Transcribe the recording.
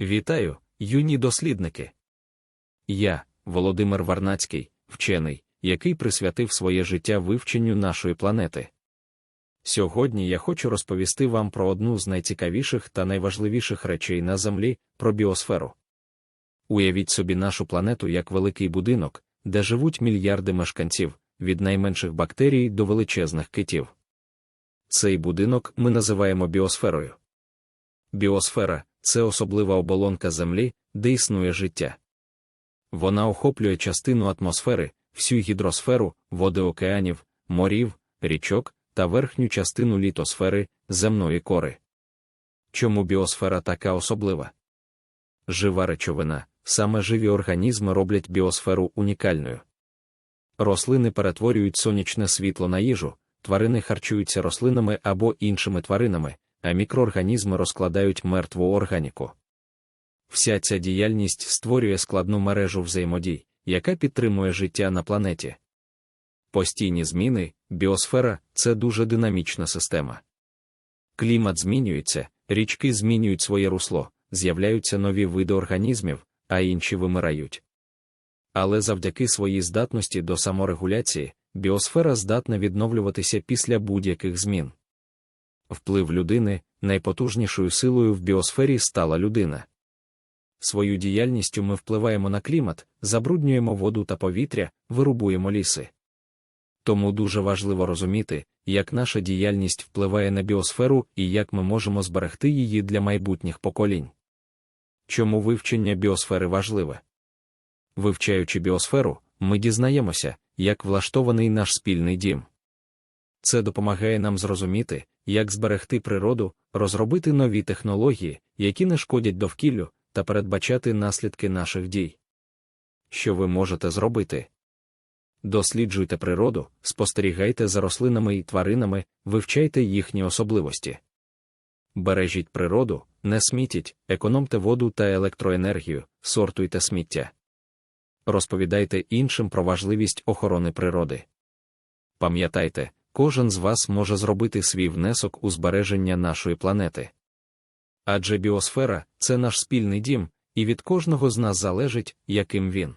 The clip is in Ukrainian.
Вітаю, юні дослідники. Я, Володимир Варнацький, вчений, який присвятив своє життя вивченню нашої планети. Сьогодні я хочу розповісти вам про одну з найцікавіших та найважливіших речей на Землі про біосферу. Уявіть собі нашу планету як великий будинок, де живуть мільярди мешканців, від найменших бактерій до величезних китів. Цей будинок ми називаємо біосферою. Біосфера це особлива оболонка Землі, де існує життя. Вона охоплює частину атмосфери, всю гідросферу, води океанів, морів, річок та верхню частину літосфери, земної кори. Чому біосфера така особлива? Жива речовина, саме живі організми роблять біосферу унікальною. Рослини перетворюють сонячне світло на їжу, тварини харчуються рослинами або іншими тваринами, а мікроорганізми розкладають мертву органіку. Вся ця діяльність створює складну мережу взаємодій, яка підтримує життя на планеті. Постійні зміни, біосфера це дуже динамічна система. Клімат змінюється, річки змінюють своє русло, з'являються нові види організмів, а інші вимирають. Але завдяки своїй здатності до саморегуляції, біосфера здатна відновлюватися після будь-яких змін. Вплив людини найпотужнішою силою в біосфері стала людина. Свою діяльністю ми впливаємо на клімат, забруднюємо воду та повітря, вирубуємо ліси. Тому дуже важливо розуміти, як наша діяльність впливає на біосферу і як ми можемо зберегти її для майбутніх поколінь. Чому вивчення біосфери важливе? Вивчаючи біосферу, ми дізнаємося, як влаштований наш спільний дім. Це допомагає нам зрозуміти, як зберегти природу, розробити нові технології, які не шкодять довкіллю, та передбачати наслідки наших дій. Що ви можете зробити? Досліджуйте природу, спостерігайте за рослинами і тваринами, вивчайте їхні особливості. Бережіть природу, не смітіть, економте воду та електроенергію, сортуйте сміття. Розповідайте іншим про важливість охорони природи. Пам'ятайте, кожен з вас може зробити свій внесок у збереження нашої планети. Адже біосфера це наш спільний дім, і від кожного з нас залежить, яким він.